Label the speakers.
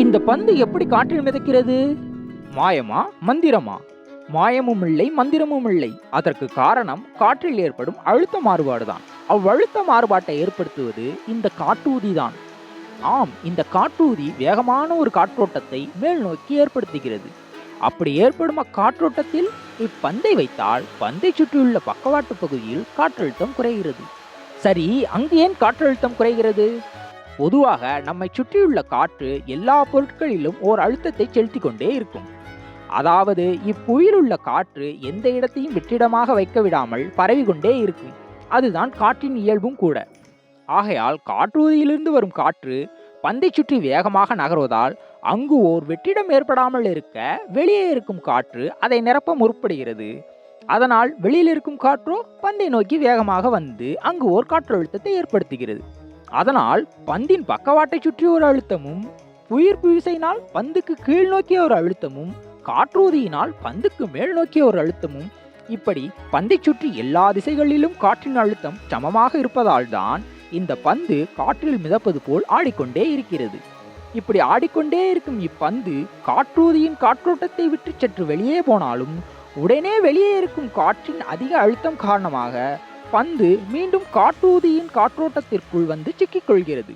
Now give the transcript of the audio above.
Speaker 1: இந்த பந்து எப்படி காற்றில் மிதக்கிறது? மாயமா? மந்திரமா? மாயமும் இல்லை மந்திரமும் இல்லை அதற்கு காரணம் காற்றில் ஏற்படும் அழுத்த மாறுபாடுதான். அவ்வழுத்த மாறுபாட்டை ஏற்படுத்துவது இந்த காட்டூதி தான் ஆம் இந்த காற்றூதி வேகமான ஒரு காற்றோட்டத்தை மேல் நோக்கி ஏற்படுத்துகிறது. அப்படி ஏற்படும் அக்காற்றோட்டத்தில் இப்பந்தை வைத்தால் பந்தை சுற்றியுள்ள பக்கவாட்டு பகுதியில் காற்றழுத்தம் குறைகிறது. சரி அங்கு ஏன் காற்றழுத்தம் குறைகிறது? பொதுவாக நம்மை சுற்றியுள்ள காற்று எல்லா பொருட்களிலும் ஓர் அழுத்தத்தை செலுத்திக் கொண்டே இருக்கும். அதாவது இப்புயிலுள்ள காற்று எந்த இடத்தையும் வெற்றிடமாக வைக்க விடாமல் பரவி கொண்டே இருக்கும். அதுதான் காற்றின் இயல்பும் கூட. ஆகையால் காற்றூதியிலிருந்து வரும் காற்று பந்தை சுற்றி வேகமாக நகர்வதால் அங்கு ஓர் வெற்றிடம் ஏற்படாமல் இருக்க வெளியே இருக்கும் காற்று அதை நிரப்ப முற்படுகிறது. அதனால் வெளியில் இருக்கும் காற்றோ பந்தை நோக்கி வேகமாக வந்து அங்கு ஓர் காற்றழுத்தத்தை ஏற்படுத்துகிறது. அதனால் பந்தின் பக்கவாட்டை சுற்றி ஒரு அழுத்தமும் புயிர்ப்பு விசையினால் பந்துக்கு கீழ் நோக்கிய ஒரு அழுத்தமும் காற்றூதியினால் பந்துக்கு மேல் நோக்கிய ஒரு அழுத்தமும் இப்படி பந்தை சுற்றி எல்லா திசைகளிலும் காற்றின் அழுத்தம் சமமாக இருப்பதால் தான் இந்த பந்து காற்றில் மிதப்பது போல் ஆடிக்கொண்டே இருக்கிறது. இப்படி ஆடிக்கொண்டே இருக்கும் இப்பந்து காற்றூதியின் காற்றோட்டத்தை விட்டு சற்று வெளியே போனாலும் உடனே வெளியே இருக்கும் காற்றின் அதிக அழுத்தம் காரணமாக பந்து மீண்டும் காற்றூதியின் காற்றோட்டத்திற்குள் வந்து சிக்கிக்கொள்கிறது